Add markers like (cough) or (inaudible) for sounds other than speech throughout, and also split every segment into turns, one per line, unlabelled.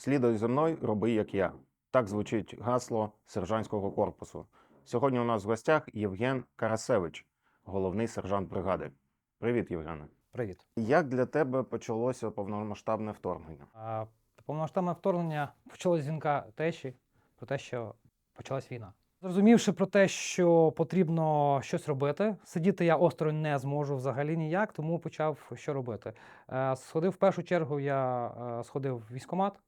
Слідуй за мною, роби як я. Так звучить гасло сержантського корпусу. Сьогодні у нас в гостях Євген Карасевич, головний сержант бригади. Привіт, Євгене.
Привіт.
Як для тебе почалося повномасштабне вторгнення?
А, Повномасштабне вторгнення почалося з дзвінка тещі про те, що почалась війна. Зрозумівши про те, що потрібно щось робити, сидіти я осторонь не зможу взагалі ніяк, тому почав що робити. Е, Сходив в першу чергу, я е, сходив в військкомат,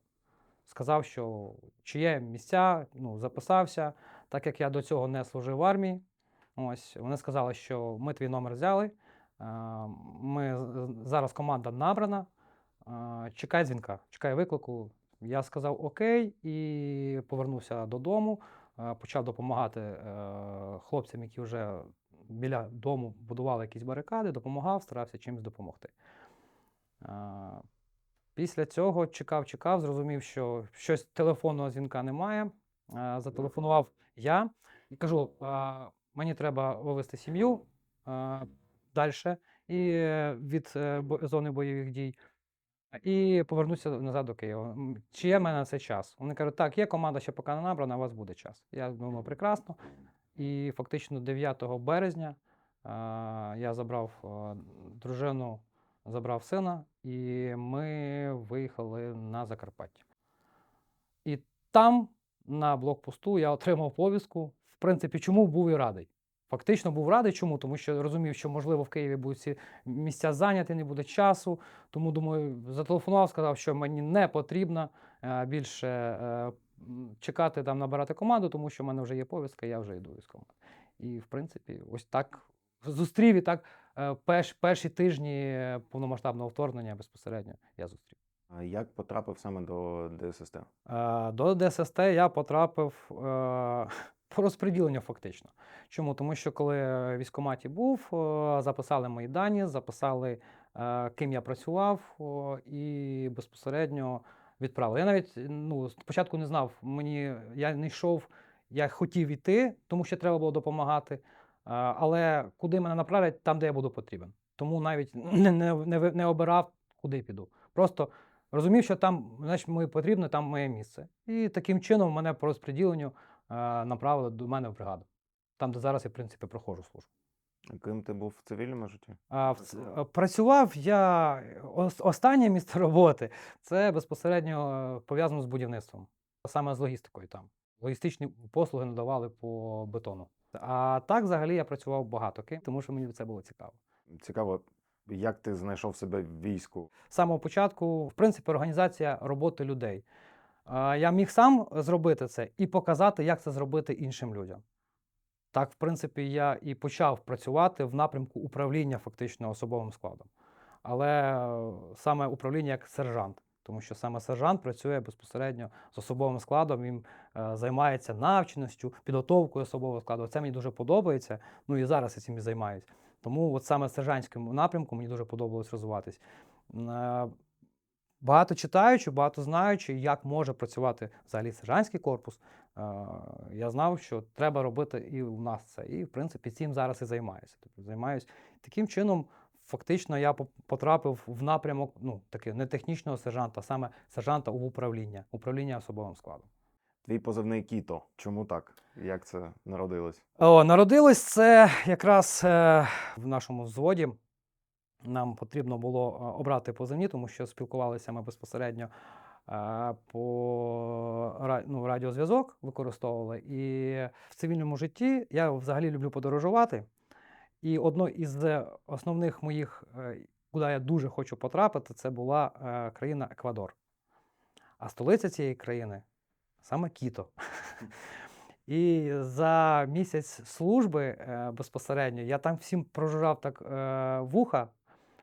сказав, що чи є місця, ну, записався, так як я до цього не служив в армії. Ось вони сказали, що ми твій номер взяли. Ми зараз команда набрана. Чекай дзвінка, чекай виклику. Я сказав окей і повернувся додому. Почав допомагати е, хлопцям, які вже біля дому будували якісь барикади, допомагав, старався чимось допомогти. Після цього чекав, чекав, зрозумів, що щось телефонного дзвінка немає. Зателефонував я і кажу: мені треба вивезти сім'ю далі і е, від е, зони бойових дій. І повернуся назад до Києва. Чи є в мене на це час? Вони кажуть, так, є команда, ще поки не набрана, у вас буде час. Я думав, прекрасно. І фактично 9 березня я забрав дружину, забрав сина, і ми виїхали на Закарпаття. І там, на блокпосту, я отримав повістку. В принципі, чому був і радий. Фактично був радий. Чому? Тому що розумів, що можливо в Києві будуть ці місця зайняті, не буде часу. Тому думаю, зателефонував, сказав, що мені не потрібно е, більше е, чекати там набирати команду, тому що в мене вже є повістка, я вже йду в військкомат. І в принципі, ось так зустрів і так перш, перші тижні повномасштабного вторгнення безпосередньо я зустрів.
А Як потрапив саме до ДССТ?
Е, До ДССТ я потрапив е, (laughs) по розподіленню фактично. Чому? Тому що коли в військкоматі був, е, записали мої дані, записали, е, ким я працював, і безпосередньо відправили. Я навіть ну, спочатку не знав, мені я не йшов, я хотів іти, тому що треба було допомагати. Е, Але куди мене направлять, там, де я буду потрібен. Тому навіть (laughs) не, не, не, не обирав, куди піду. Просто розумів, що там, значить, мені потрібно, там моє місце. І таким чином мене по розподіленню е, направили до мене в бригаду. Там, де зараз я, в принципі, проходжу службу.
Ким ти був в цивільному житті?
А, в
Працював.
е, я останнє місце (laughs) роботи це безпосередньо е, пов'язано з будівництвом, саме з логістикою там. Логістичні послуги надавали по бетону. А так, взагалі, я працював багато ким, тому що мені це було цікаво.
Цікаво, як ти знайшов себе в війську?
З самого початку, в принципі, організація роботи людей. Я міг сам зробити це і показати, як це зробити іншим людям. Так, в принципі, я і почав працювати в напрямку управління фактично особовим складом. Але е, саме управління як сержант, тому що саме сержант працює безпосередньо з особовим складом, він е, займається навченістю, підготовкою особового складу. Це мені дуже подобається. Ну і зараз я цим і займаюся. Тому от саме сержантському напрямку мені дуже подобалось розвиватись. Е, Багато читаючи, багато знаючи, як може працювати взагалі сержантський корпус, е, я знав, що треба робити і в нас це. І, в принципі, цим зараз і займаюся. Тобто займаюся таким чином. Фактично, я по- потрапив в напрямок ну, таки, не технічного сержанта, а саме сержанта у управління, управління особовим складом.
Твій позивний Кіто. Чому так? Як це народилось?
О, народилось це якраз е, в нашому взводі. Нам потрібно було е, обрати позивні, тому що спілкувалися ми безпосередньо е, по ну, радіозв'язок використовували. І в цивільному житті я взагалі люблю подорожувати. І одно із е, основних моїх, е, куди я дуже хочу потрапити, це була е, країна Еквадор. А столиця цієї країни саме Кіто. (laughs) І за місяць служби безпосередньо я там всім прожужжав так вуха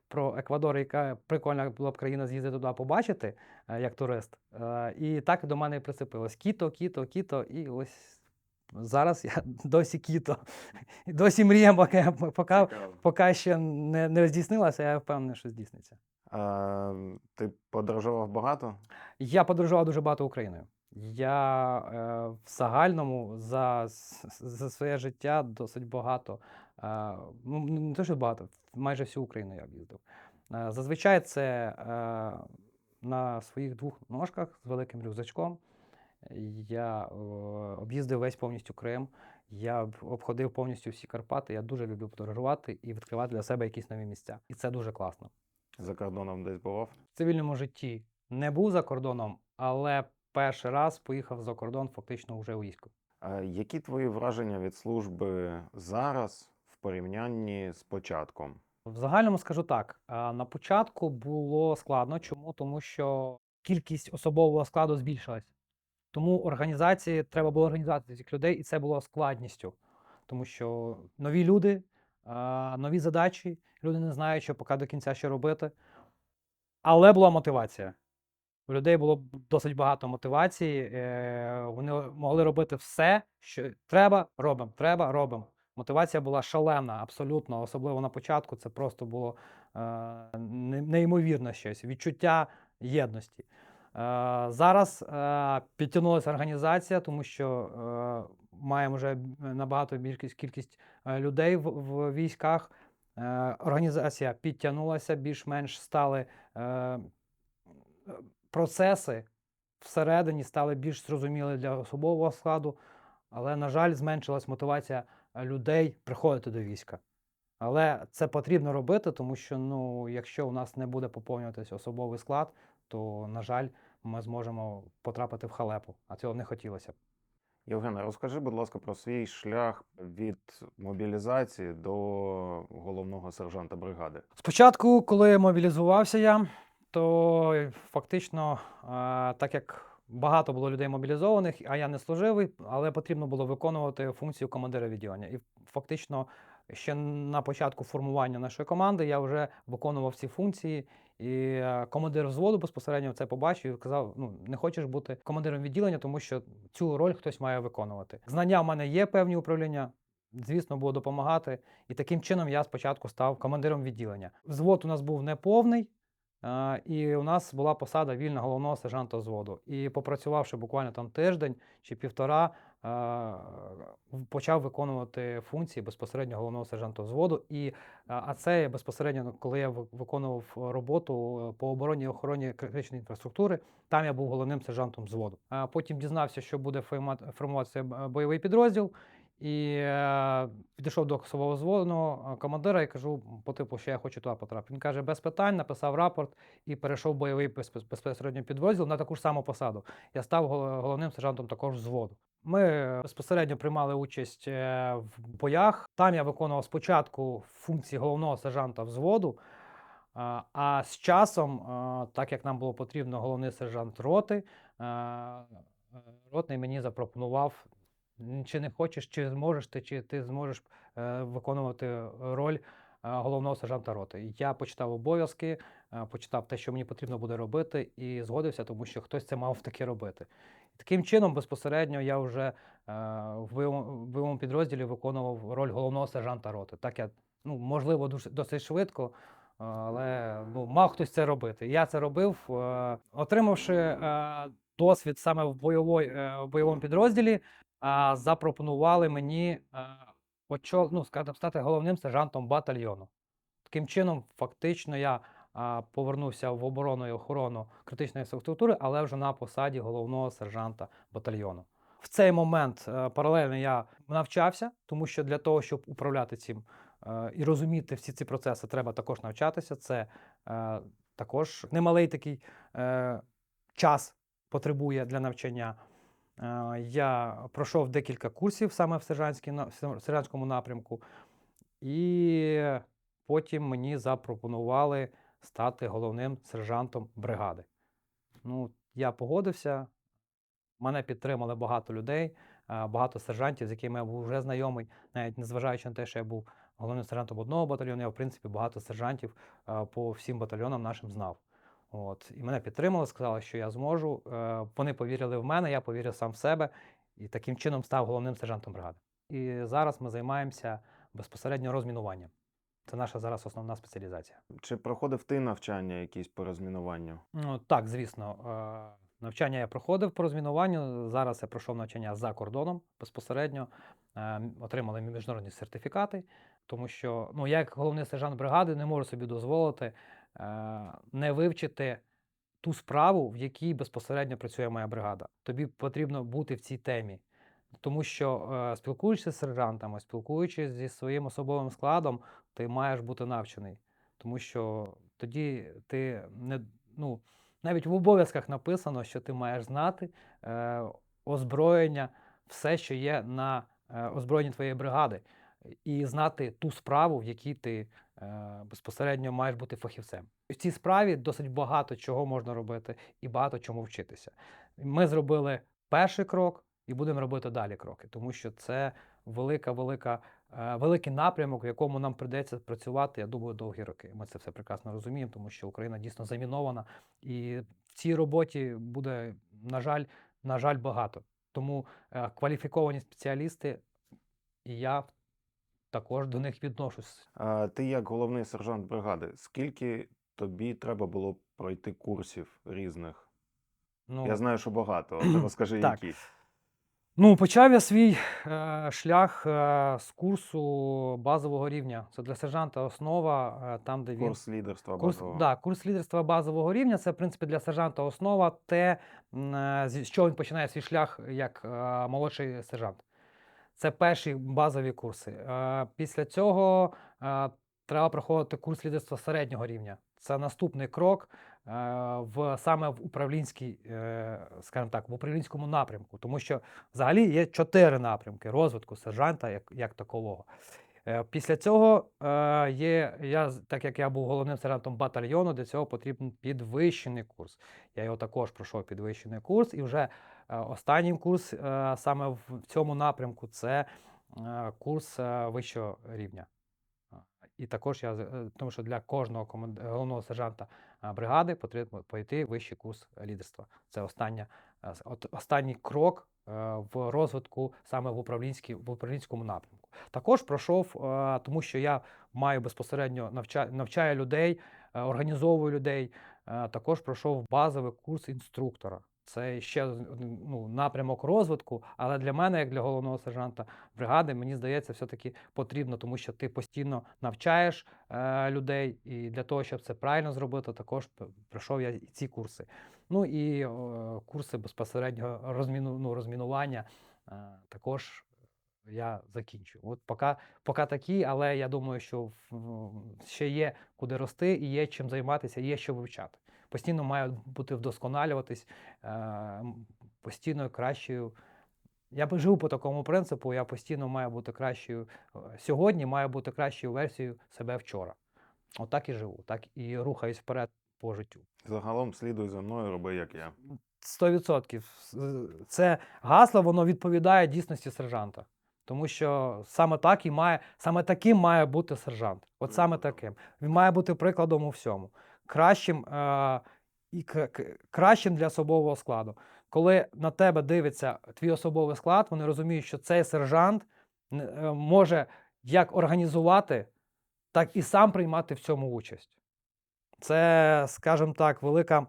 про Еквадор, яка прикольна була б країна з'їздити туди побачити як турист. І так до мене і прицепилось. Кіто, кіто, кіто, і ось зараз я (laughs) досі кіто. Досі мрія, поки, поки, поки ще не, не здійснилася, я впевнений, що здійсниться.
А, ти подорожував багато?
Я подорожував дуже багато Україною. Я е, в загальному за, за своє життя досить багато. Е, ну, не те, що багато, майже всю Україну я об'їздив. Е, зазвичай це е, на своїх двох ножках з великим рюкзачком. Я е, об'їздив весь повністю Крим. Я обходив повністю всі Карпати. Я дуже люблю подорожувати і відкривати для себе якісь нові місця. І це дуже класно.
За кордоном десь бував?
В цивільному житті не був за кордоном, але перший раз поїхав за кордон фактично вже у війську.
А які твої враження від служби зараз в порівнянні з початком?
В загальному скажу так: на початку було складно. Чому? Тому що кількість особового складу збільшилась. Тому організації треба було організувати цих людей, і це було складністю, тому що нові люди, нові задачі, люди не знають, що поки до кінця що робити. Але була мотивація. У людей було досить багато мотивації. е, Вони могли робити все, що треба, робимо, треба, робимо. Мотивація була шалена, абсолютно, особливо на початку. Це просто було е, не- щось, відчуття єдності. Е, зараз е, підтягнулася організація, тому що е, маємо вже набагато більшу кількість людей в, військах. Організація підтягнулася, більш-менш стали процеси всередині стали більш зрозумілі для особового складу, але, на жаль, зменшилась мотивація людей приходити до війська. Але це потрібно робити, тому що ну, якщо у нас не буде поповнюватися особовий склад, то, на жаль, ми зможемо потрапити в халепу, а цього не хотілося б.
Євгене, розкажи, будь ласка, про свій шлях від мобілізації до головного сержанта бригади.
Спочатку, коли мобілізувався я, то фактично, так як багато було людей мобілізованих, а я не служивий, але потрібно було виконувати функцію командира відділення. І фактично ще на початку формування нашої команди я вже виконував ці функції. І е, командир взводу безпосередньо це побачив і сказав: ну не хочеш бути командиром відділення, тому що цю роль хтось має виконувати. Знання в мене є певні управління. Звісно, було допомагати. І таким чином я спочатку став командиром відділення. Взвод у нас був неповний, е, і у нас була посада вільна головного сержанта взводу. І попрацювавши буквально там тиждень чи півтора, почав виконувати функції безпосередньо головного сержанта взводу. І, е, а це безпосередньо, ну, коли я виконував роботу е, по обороні і охороні критичної інфраструктури, там я був головним сержантом взводу. А потім дізнався, що буде формуватися бойовий підрозділ. І е, підійшов до свого взводного командира і кажу, по типу, що я хочу туди потрапити. Він каже, без питань, написав рапорт і перейшов бойовий безпосередньо підрозділ на таку ж саму посаду. Я став головним сержантом також взводу. Ми е, безпосередньо приймали участь е, в боях. Там я виконував спочатку функції головного сержанта взводу. А, з часом, так як нам було потрібно головний сержант роти, е, ротний мені запропонував Чи не хочеш, чи зможеш ти, чи ти зможеш е, виконувати роль е, головного сержанта роти. Я почитав обов'язки, е, почитав те, що мені потрібно буде робити, і згодився, тому що хтось це мав таки робити. Таким чином, безпосередньо, я вже е, в бойовому, підрозділі виконував роль головного сержанта роти. Так я, ну, можливо, досить швидко. е, Але ну, мав хтось це робити. Я це робив, е, отримавши е, досвід саме в, бойовой, е, в бойовому підрозділі, а, запропонували мені а, очол, ну, скажімо, стати головним сержантом батальйону. Таким чином, фактично, я а, повернувся в оборону і охорону критичної інфраструктури, але вже на посаді головного сержанта батальйону. В цей момент е, паралельно я навчався, тому що для того, щоб управляти цим е, і розуміти всі ці процеси, треба також навчатися. Це е, також немалий такий е, час потребує для навчання. Я пройшов декілька курсів саме в сержантському напрямку, і потім мені запропонували стати головним сержантом бригади. Ну, я погодився, мене підтримали багато людей, багато сержантів, з якими я був вже знайомий, навіть незважаючи на те, що я був головним сержантом одного батальйону, я, в принципі, багато сержантів по всім батальйонам нашим знав. От. І мене підтримали, сказали, що я зможу. Е, Вони повірили в мене, я повірив сам в себе і таким чином став головним сержантом бригади. І зараз ми займаємося безпосередньо розмінуванням. Це наша зараз основна спеціалізація.
Чи проходив ти навчання якісь по розмінуванню?
Ну, так, звісно. е, Навчання я проходив по розмінуванню. Зараз я пройшов навчання за кордоном безпосередньо. е, Отримали міжнародні сертифікати, тому що ну, я, як головний сержант бригади, не можу собі дозволити не вивчити ту справу, в якій безпосередньо працює моя бригада. Тобі потрібно бути в цій темі. Тому що е, спілкуючись з сержантами, спілкуючись зі своїм особовим складом, ти маєш бути навчений. Тому що тоді ти не ну, навіть в обов'язках написано, що ти маєш знати е, озброєння, все, що є на е, озброєнні твоєї бригади, і знати ту справу, в якій ти е, безпосередньо маєш бути фахівцем. В цій справі досить багато чого можна робити і багато чому вчитися. Ми зробили перший крок і будемо робити далі кроки, тому що це велика, велика, е, великий напрямок, в якому нам прийдеться працювати, я думаю, довгі роки. Ми це все прекрасно розуміємо, тому що Україна дійсно замінована, і в цій роботі буде, на жаль, на жаль, багато. Тому е, кваліфіковані спеціалісти, і я також до них відношусь.
А ти як головний сержант бригади, скільки тобі треба було пройти курсів різних?
Ну,
Я знаю, що багато, але (clears throat) розкажи,
Так.
які.
Ну, почав я свій е, шлях е, з курсу базового рівня. Це для сержанта основа, е, там, де він.
Курс лідерства
Курс,
базового.
да, курс лідерства базового рівня це, в принципі, для сержанта основа, те, е, з з чого він починає свій шлях як е, молодший сержант. Це перші базові курси. Е, Після цього е, треба проходити курс лідерства середнього рівня. Це наступний крок е, в саме в управлінській, скажімо так, в управлінському напрямку, тому що взагалі є чотири напрямки розвитку сержанта як, як такового. Після цього є, я, так як я був головним сержантом батальйону, для цього потрібен підвищений курс. Я його також пройшов підвищений курс, і вже останній курс е, саме в цьому напрямку це е, курс е, вищого рівня. І також я, е, тому що для кожного команд... головного сержанта е, бригади потрібно пройти вищий курс лідерства. Це остання, е, останній крок е, в розвитку саме в, управлінській, в управлінському напрямку. Також пройшов, е, тому що я маю безпосередньо навча... навчаю людей, е, організовую людей. е, Також пройшов базовий курс інструктора. Це ще один, ну, напрямок розвитку, але для мене, як для головного сержанта бригади, мені здається, все-таки потрібно, тому що ти постійно навчаєш е, людей, і для того, щоб це правильно зробити, також пройшов я і ці курси. Ну і е, курси безпосередньо розміну, ну, розмінування е, також я закінчу. От поки, поки такі, але я думаю, що ще є куди рости, і є чим займатися, і є що вивчати. Постійно має бути вдосконалюватись, е, постійно кращою. Я живу по такому принципу, я постійно маю бути кращою е, сьогодні, маю бути кращою версією себе вчора. Отак і живу, так і рухаюсь вперед по життю.
Загалом слідуй за мною, роби як я.
100%. Це гасло, воно відповідає дійсності сержанта. Тому що саме так і має, саме таким має бути сержант. От саме таким. Він має бути прикладом у всьому. Кращим, е, і кращим для особового складу. Коли на тебе дивиться твій особовий склад, вони розуміють, що цей сержант е, може як організувати, так і сам приймати в цьому участь. Це, скажімо так, велика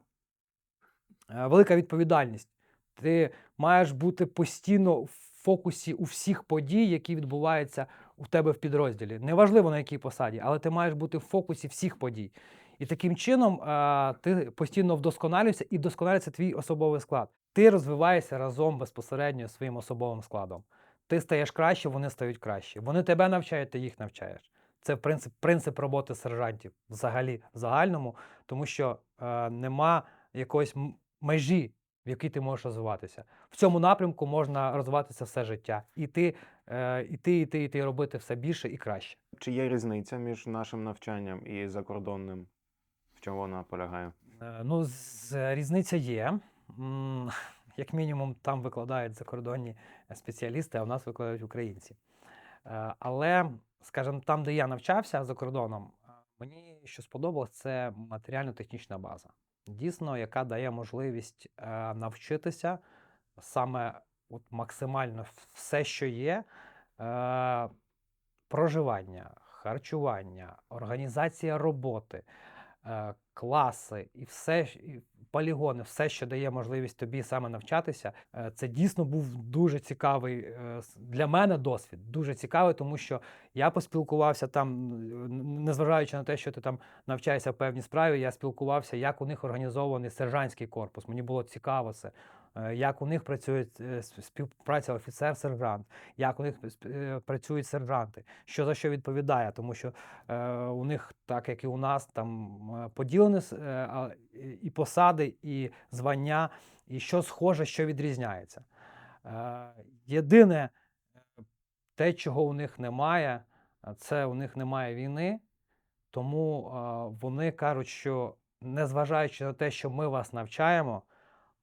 е, велика відповідальність. Ти маєш бути постійно в фокусі у всіх подій, які відбуваються у тебе в підрозділі. Неважливо на якій посаді, але ти маєш бути в фокусі всіх подій. І таким чином е, ти постійно вдосконалюєшся і вдосконалюється твій особовий склад. Ти розвиваєшся разом безпосередньо своїм особовим складом. Ти стаєш краще, вони стають краще. Вони тебе навчають, ти їх навчаєш. Це принцип, принцип роботи сержантів взагалі в загальному, тому що е, нема якоїсь межі, в якій ти можеш розвиватися. В цьому напрямку можна розвиватися все життя. І ти, е, іти, іти, іти, робити все більше і краще.
Чи є різниця між нашим навчанням і закордонним? В чому вона полягає?
Е, Ну, з, різниця є. (laughs) Як мінімум, там викладають закордонні спеціалісти, а в нас викладають українці. Е, Але, скажімо, там, де я навчався за кордоном, е, мені що сподобалось, це матеріально-технічна база. Дійсно, яка дає можливість е, навчитися саме от максимально все, що є. Е, Проживання, харчування, організація роботи, е, класи і все, і полігони, все, що дає можливість тобі саме навчатися. Е, Це дійсно був дуже цікавий е, для мене досвід. Дуже цікавий, тому що я поспілкувався там, незважаючи на те, що ти там навчаєшся в певній справі, я спілкувався, як у них організований сержантський корпус. Мені було цікаво це. Е, Як у них працює е, співпраця офіцер-сержант, як у них е, працюють сержанти, що за що відповідає, тому що у них, так як і у нас, там поділені і- посади, і звання, і що схоже, що відрізняється. Єдине, те, чого у них немає, це у них немає війни, тому вони кажуть, що незважаючи на те, що ми вас навчаємо,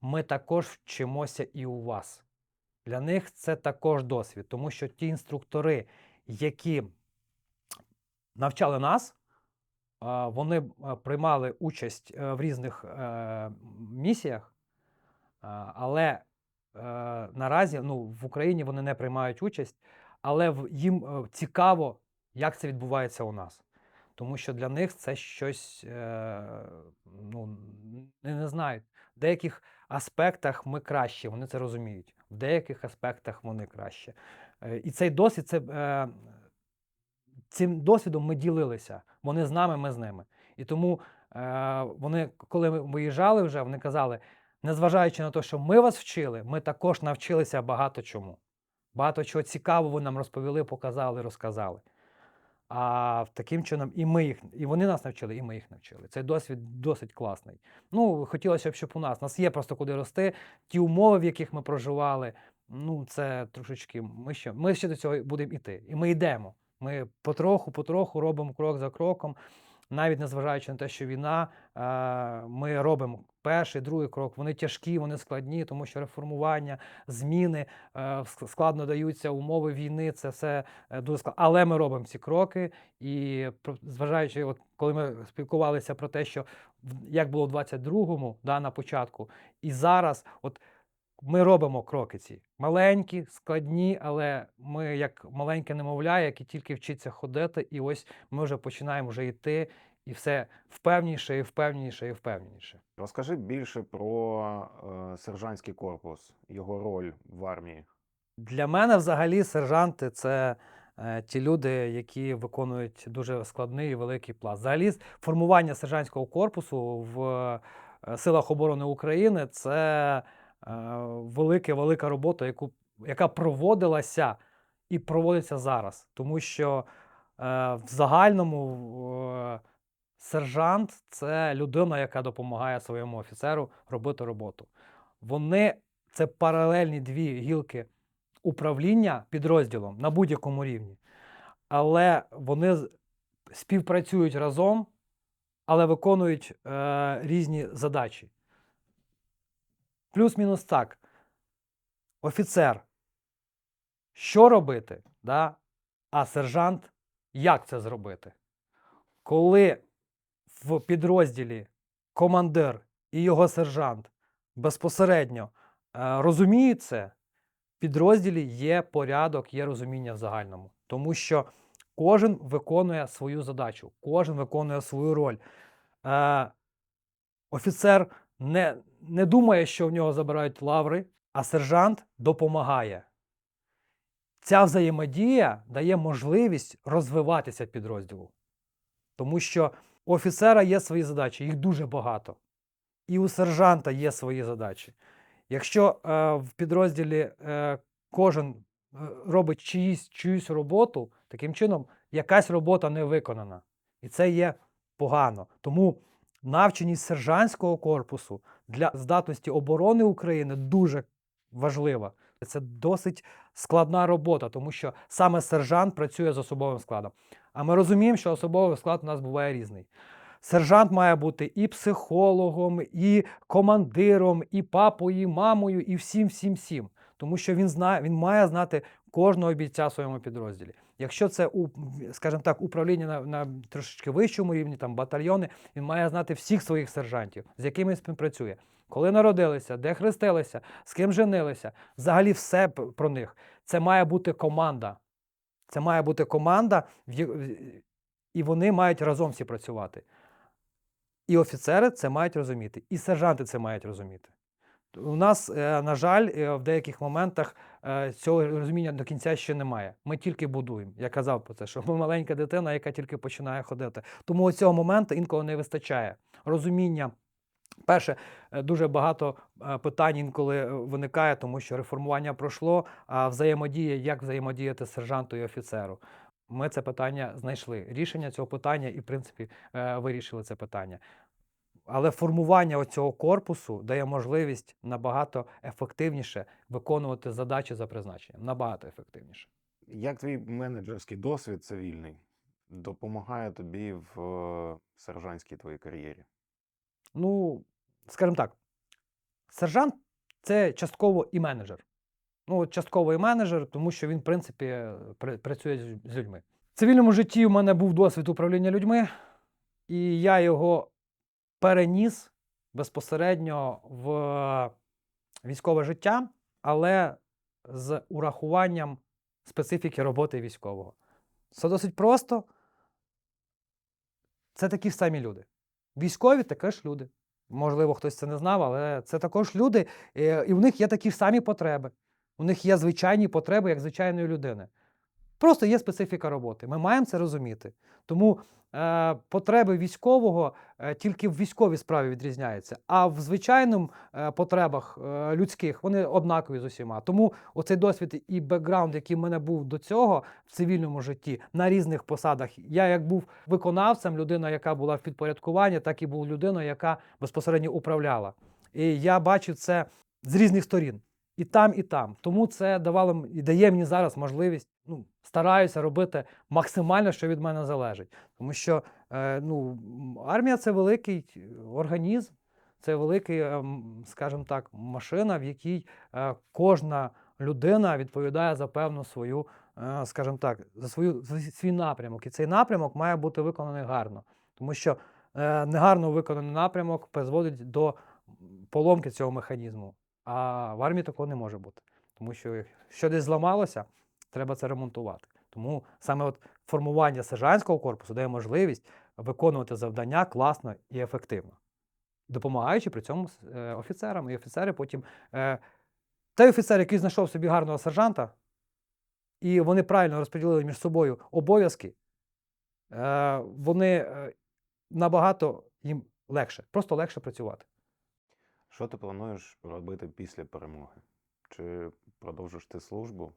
ми також вчимося і у вас. Для них це також досвід, тому що ті інструктори, які навчали нас, вони приймали участь е, в різних е, місіях, але е, наразі ну, в Україні вони не приймають участь, але їм е, цікаво, як це відбувається у нас. Тому що для них це щось, е, ну, не, не знаю, в деяких аспектах ми краще, вони це розуміють. В деяких аспектах вони краще. Е, І цей досвід, це, е, цим досвідом ми ділилися. Вони з нами, ми з ними. І тому е, вони, коли ми виїжджали вже, вони казали, незважаючи на те, що ми вас вчили, ми також навчилися багато чому. Багато чого цікавого нам розповіли, показали, розказали. А таким чином і ми їх, і вони нас навчили, і ми їх навчили. Цей досвід досить класний. Ну, хотілося б, щоб у нас. Нас є просто куди рости. Ті умови, в яких ми проживали, ну це трошечки. Ми ще, ми ще до цього будемо йти. І ми йдемо. Ми потроху, потроху робимо крок за кроком. Навіть незважаючи на те, що війна, е, ми робимо перший, другий крок. Вони тяжкі, вони складні, тому що реформування, зміни е, складно даються умови війни. Це все е, дуже складно. Але ми робимо ці кроки. І зважаючи, от коли ми спілкувалися про те, що як було в 22-му, да, на початку, і зараз, от ми робимо кроки ці маленькі, складні, але ми як маленьке немовля, яке тільки вчиться ходити, і ось ми вже починаємо вже йти, і все впевніше, і впевніше, і впевніше.
Розкажи більше про е, сержантський корпус, його роль в армії.
Для мене взагалі сержанти це е, ті люди, які виконують дуже складний і великий пласт. Взагалі, формування сержантського корпусу в е, силах оборони України це велика, велика робота, яку, яка проводилася і проводиться зараз. Тому що е, в загальному е, сержант це людина, яка допомагає своєму офіцеру робити роботу. Вони це паралельні дві гілки управління підрозділом на будь-якому рівні, але вони співпрацюють разом, але виконують е, різні задачі. Плюс-мінус так. Офіцер, що робити, да? а сержант, як це зробити? Коли в підрозділі командир і його сержант безпосередньо е, розуміють це, в підрозділі є порядок, є розуміння в загальному. Тому що кожен виконує свою задачу, кожен виконує свою роль. Е, офіцер не, не думає, що в нього забирають лаври, а сержант допомагає. Ця взаємодія дає можливість розвиватися підрозділу. Тому що у офіцера є свої задачі, їх дуже багато. І у сержанта є свої задачі. Якщо е, в підрозділі е, кожен е, робить чиїсь, чиюсь роботу, таким чином якась робота не виконана. І це є погано. Тому навченість сержантського корпусу для здатності оборони України дуже важлива. Це досить складна робота, тому що саме сержант працює з особовим складом. А ми розуміємо, що особовий склад у нас буває різний. Сержант має бути і психологом, і командиром, і папою, і мамою, і всім, всім, всім. Тому що він знає, він має знати кожного бійця в своєму підрозділі. Якщо це скажімо так, управління на, на трошечки вищому рівні, там батальйони, він має знати всіх своїх сержантів, з якими він співпрацює. Коли народилися, де хрестилися, з ким женилися, взагалі все про них. Це має бути команда. Це має бути команда, і вони мають разом всі працювати. І офіцери це мають розуміти, і сержанти це мають розуміти. У нас, е, на жаль, е, в деяких моментах цього розуміння до кінця ще немає. Ми тільки будуємо. Я казав про це, що ми маленька дитина, яка тільки починає ходити. Тому цього моменту інколи не вистачає розуміння. Перше, е, дуже багато е, питань інколи е, виникає, тому що реформування пройшло, а взаємодія, як взаємодіяти сержанту і офіцеру. Ми це питання знайшли. Рішення цього питання і, в принципі, е, вирішили це питання. Але формування цього корпусу дає можливість набагато ефективніше виконувати задачі за призначенням. Набагато ефективніше.
Як твій менеджерський досвід цивільний допомагає тобі в е, сержантській твоїй кар'єрі?
Ну, скажімо так, сержант це частково і менеджер. Ну, частково і менеджер, тому що він, в принципі, пр- працює з- з людьми. В цивільному житті у мене був досвід управління людьми, і я його переніс безпосередньо в військове життя, але з урахуванням специфіки роботи військового. Це досить просто. Це такі самі люди. Військові також люди. Можливо, хтось це не знав, але це також люди, е, і в них є такі ж самі потреби. У них є звичайні потреби, як звичайної людини. Просто є специфіка роботи. Ми маємо це розуміти. Тому е, потреби військового е, тільки в військовій справі відрізняються, а в звичайному е, потребах е, людських вони однакові з усіма. Тому оцей досвід і бекграунд, який в мене був до цього в цивільному житті на різних посадах. Я як був виконавцем, людина, яка була в підпорядкуванні, так і був людиною, яка безпосередньо управляла. І я бачив це з різних сторін. І там, і там. Тому це давало і дає мені зараз можливість. Ну, стараюся робити максимально, що від мене залежить. Тому що е, ну, армія це великий організм, це великий, е, скажімо так, машина, в якій е, кожна людина відповідає за певну свою, е, скажімо так, за свою за свій напрямок. І цей напрямок має бути виконаний гарно. Тому що е, негарно виконаний напрямок призводить до поломки цього механізму. А в армії такого не може бути. Тому що якщо десь зламалося, треба це ремонтувати. Тому саме от формування сержантського корпусу дає можливість виконувати завдання класно і ефективно, допомагаючи при цьому е, офіцерам. І офіцери потім. Е, той офіцер, який знайшов собі гарного сержанта, і вони правильно розподілили між собою обов'язки, е, вони е, набагато їм легше, просто легше працювати.
Що ти плануєш робити після перемоги? Чи продовжиш ти службу?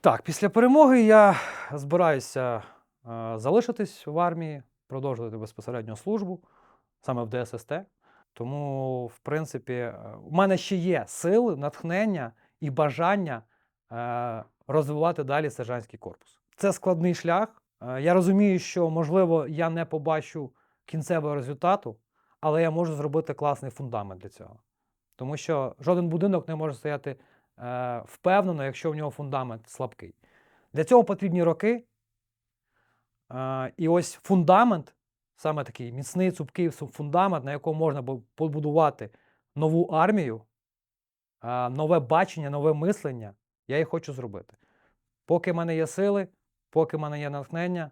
Так, після перемоги я збираюся е, залишитись в армії, продовжувати безпосередньо службу саме в ДССТ. Тому, в принципі, е, у мене ще є сили, натхнення і бажання е, розвивати далі сержантський корпус. Це складний шлях. Е, я розумію, що, можливо, я не побачу кінцевого результату, але я можу зробити класний фундамент для цього. Тому що жоден будинок не може стояти е, впевнено, якщо в нього фундамент слабкий. Для цього потрібні роки. Е, і ось фундамент, саме такий міцний, цупкий фундамент, на якому можна побудувати нову армію, е, нове бачення, нове мислення, я і хочу зробити. Поки в мене є сили, поки в мене є натхнення,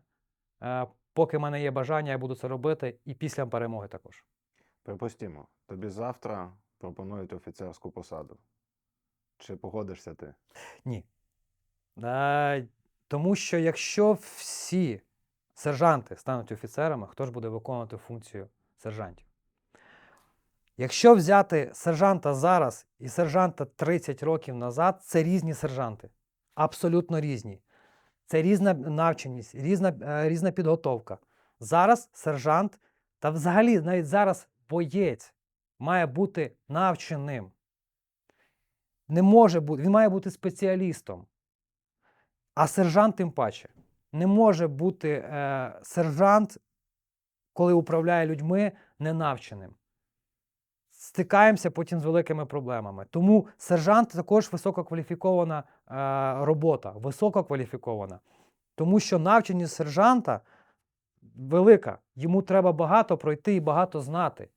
е, поки в мене є бажання, я буду це робити і після перемоги також.
Припустімо, тобі завтра пропонують офіцерську посаду. Чи погодишся ти?
Ні. Е, тому що якщо всі сержанти стануть офіцерами, хто ж буде виконувати функцію сержантів? Якщо взяти сержанта зараз і сержанта 30 років назад, це різні сержанти. Абсолютно різні. Це різна навченість, різна, е, різна підготовка. Зараз сержант, та взагалі навіть зараз боєць має бути навченим не може бути, він має бути спеціалістом. А сержант тим паче. Не може бути е, сержант, коли управляє людьми, ненавченим. Стикаємося потім з великими проблемами. Тому сержант також висококваліфікована е, робота, висококваліфікована. Тому що навченість сержанта велика. Йому треба багато пройти і багато знати.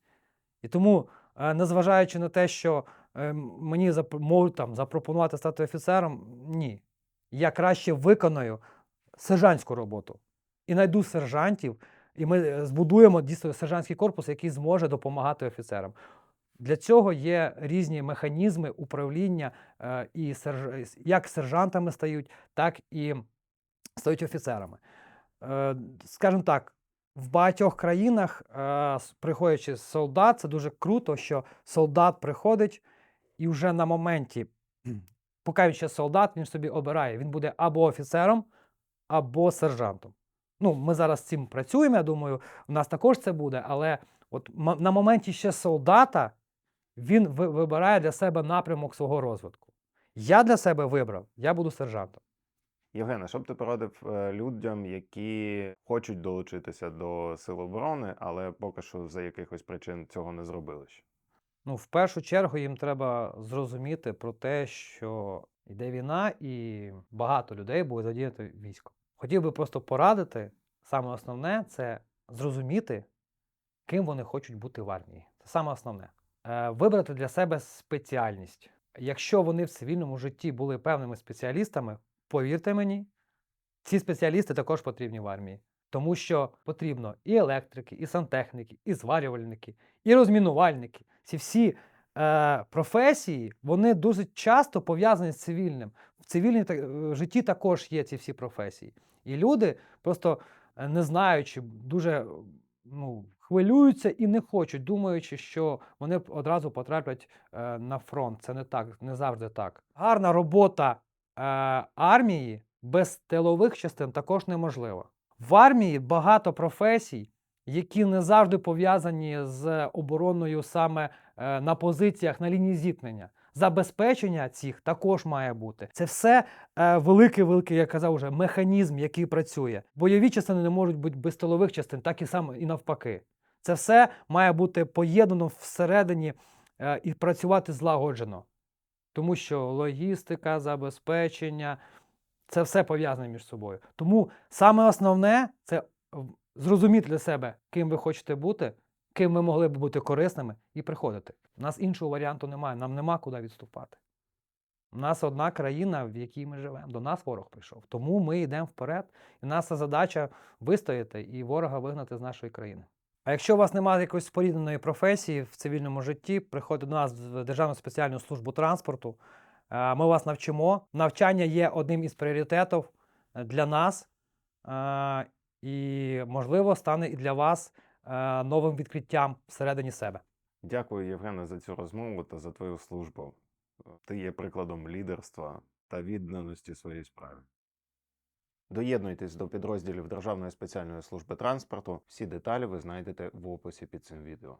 І тому, е, незважаючи на те, що е, мені можуть там запропонувати стати офіцером, ні. Я краще виконую сержантську роботу і знайду сержантів, І ми е, збудуємо дійсно сержантський корпус, який зможе допомагати офіцерам. Для цього є різні механізми управління і серж... як сержантами стають, так і стають офіцерами. Скажімо так, в багатьох країнах, е, приходячи солдат, це дуже круто, що солдат приходить і вже на моменті, (clears throat) поки він ще солдат, він собі обирає. Він буде або офіцером, або сержантом. Ну, ми зараз з цим працюємо, я думаю, у нас також це буде, але от на моменті ще солдата він ви- вибирає для себе напрямок свого розвитку. Я для себе вибрав, я буду сержантом.
Євгене, що б ти порадив е, людям, які хочуть долучитися до Сил оборони, але поки що за якихось причин цього не зробили ще?
Ну, в першу чергу їм треба зрозуміти про те, що йде війна, і багато людей буде задіяти військо. Хотів би просто порадити, саме основне це зрозуміти, ким вони хочуть бути в армії. Це саме основне. Е, вибрати для себе спеціальність. Якщо вони в цивільному житті були певними спеціалістами, повірте мені, ці спеціалісти також потрібні в армії. Тому що потрібно і електрики, і сантехніки, і зварювальники, і розмінувальники. Ці всі е, професії вони дуже часто пов'язані з цивільним. В цивільному е, житті також є ці всі професії. І люди, просто е, не знаючи, дуже ну, хвилюються і не хочуть, думаючи, що вони одразу потраплять е, на фронт. Це не так, не завжди так. Гарна робота армії без тилових частин також неможлива. В армії багато професій, які не завжди пов'язані з обороною саме е, на позиціях на лінії зіткнення. Забезпечення цих також має бути. Це все е, великий, великий, я казав вже, механізм, який працює. Бойові частини не можуть бути без тилових частин, так і саме і навпаки. Це все має бути поєднано всередині е, і працювати злагоджено. Тому що логістика, забезпечення це все пов'язане між собою. Тому саме основне це зрозуміти для себе, ким ви хочете бути, ким ви могли б бути корисними, і приходити. У нас іншого варіанту немає, нам нема куди відступати. У нас одна країна, в якій ми живемо. До нас ворог прийшов. Тому ми йдемо вперед. І наша задача вистояти і ворога вигнати з нашої країни. А якщо у вас немає якоїсь спорідненої професії в цивільному житті, приходьте до нас в Державну спеціальну службу транспорту. Ми вас навчимо. Навчання є одним із пріоритетів е, для нас, і, можливо, стане і для вас е, новим відкриттям всередині себе.
Дякую, Євгене, за цю розмову та за твою службу. Ти є прикладом лідерства та відданості своїй справі. Доєднуйтесь до підрозділів Державної спеціальної служби транспорту. Всі деталі ви знайдете в описі під цим відео.